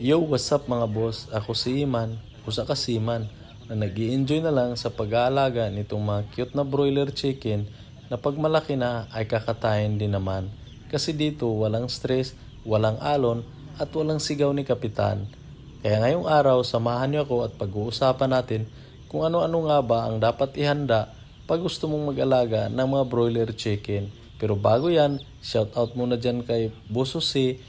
Yo, what's up mga boss? Ako si Iman, usa ka siman, na nag enjoy na lang sa pag-aalaga nitong mga cute na broiler chicken na pag malaki na ay kakatayin din naman. Kasi dito walang stress, walang alon at walang sigaw ni Kapitan. Kaya ngayong araw, samahan niyo ako at pag-uusapan natin kung ano-ano nga ba ang dapat ihanda pag gusto mong mag-alaga ng mga broiler chicken. Pero bago yan, shout out muna dyan kay Boso C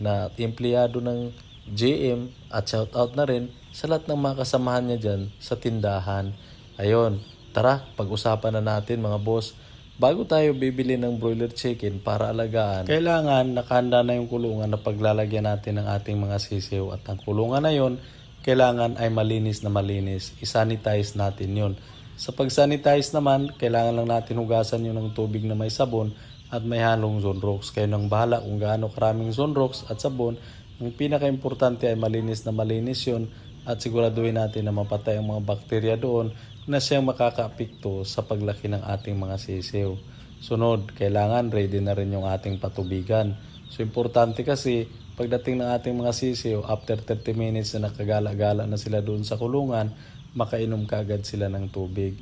na empleyado ng JM at shout out na rin sa lahat ng mga kasamahan niya dyan sa tindahan. Ayon, tara, pag-usapan na natin mga boss. Bago tayo bibili ng broiler chicken para alagaan, kailangan nakahanda na yung kulungan na paglalagyan natin ng ating mga sisiw. At ang kulungan na yon, kailangan ay malinis na malinis. I-sanitize natin yon. Sa pag-sanitize naman, kailangan lang natin hugasan yun ng tubig na may sabon at may halong Zonrox. Kayo nang bahala kung gaano karaming Zonrox at sabon. Ang pinaka-importante ay malinis na malinis yon at siguraduhin natin na mapatay ang mga bakterya doon na siyang makakaapekto sa paglaki ng ating mga sisiw. Sunod, kailangan ready na rin yung ating patubigan. So importante kasi pagdating ng ating mga sisiw, after 30 minutes na nakagala-gala na sila doon sa kulungan, makainom kagad sila ng tubig.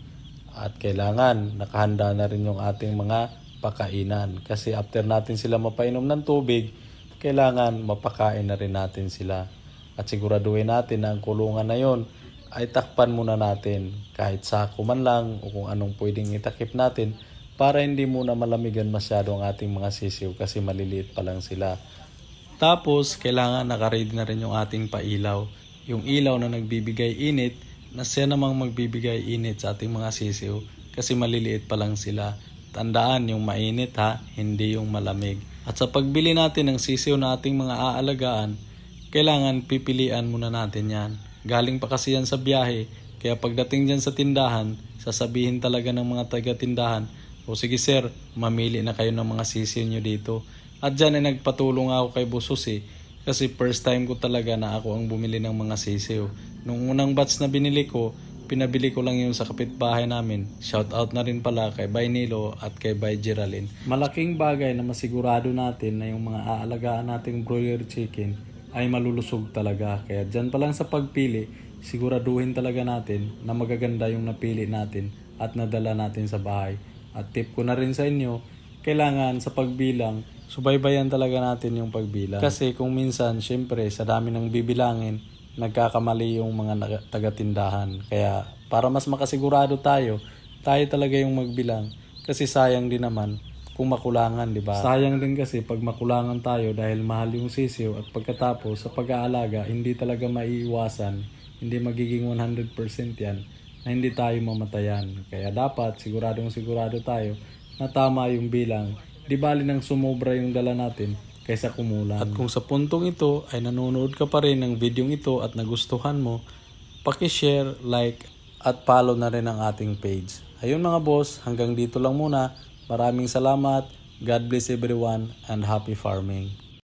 At kailangan nakahanda na rin yung ating mga pakainan. Kasi after natin sila mapainom ng tubig, kailangan mapakain na rin natin sila. At siguraduhin natin na ang kulungan na yon ay takpan muna natin kahit sako man lang o kung anong pwedeng itakip natin para hindi muna malamigan masyado ang ating mga sisiw kasi maliliit pa lang sila. Tapos, kailangan nakaready na rin yung ating pailaw. Yung ilaw na nagbibigay init, na siya namang magbibigay init sa ating mga sisiw kasi maliliit pa lang sila. Tandaan yung mainit ha, hindi yung malamig. At sa pagbili natin ng sisiw na ating mga aalagaan, kailangan pipilian muna natin yan. Galing pa kasi yan sa biyahe, kaya pagdating dyan sa tindahan, sasabihin talaga ng mga taga-tindahan, o sige sir, mamili na kayo ng mga sisiw nyo dito. At dyan ay nagpatulong ako kay Busos eh. Kasi first time ko talaga na ako ang bumili ng mga sisiw. Nung unang batch na binili ko, pinabili ko lang yun sa kapitbahay namin. Shout out na rin pala kay Bay Nilo at kay Bay Geraldine. Malaking bagay na masigurado natin na yung mga aalagaan nating broiler chicken ay malulusog talaga. Kaya dyan pa lang sa pagpili, siguraduhin talaga natin na magaganda yung napili natin at nadala natin sa bahay. At tip ko na rin sa inyo, kailangan sa pagbilang, subaybayan talaga natin yung pagbilang. Kasi kung minsan, syempre, sa dami ng bibilangin, nagkakamali yung mga taga-tindahan. Kaya para mas makasigurado tayo, tayo talaga yung magbilang. Kasi sayang din naman kung makulangan, di ba? Sayang din kasi pag makulangan tayo dahil mahal yung sisiw at pagkatapos sa pag-aalaga, hindi talaga maiiwasan, hindi magiging 100% yan na hindi tayo mamatayan. Kaya dapat siguradong sigurado tayo na tama yung bilang. Di bali nang sumobra yung dala natin kaysa kumulang. At kung sa puntong ito ay nanonood ka pa rin ng videong ito at nagustuhan mo, pakishare, like, at follow na rin ang ating page. Ayun mga boss, hanggang dito lang muna. Maraming salamat. God bless everyone and happy farming.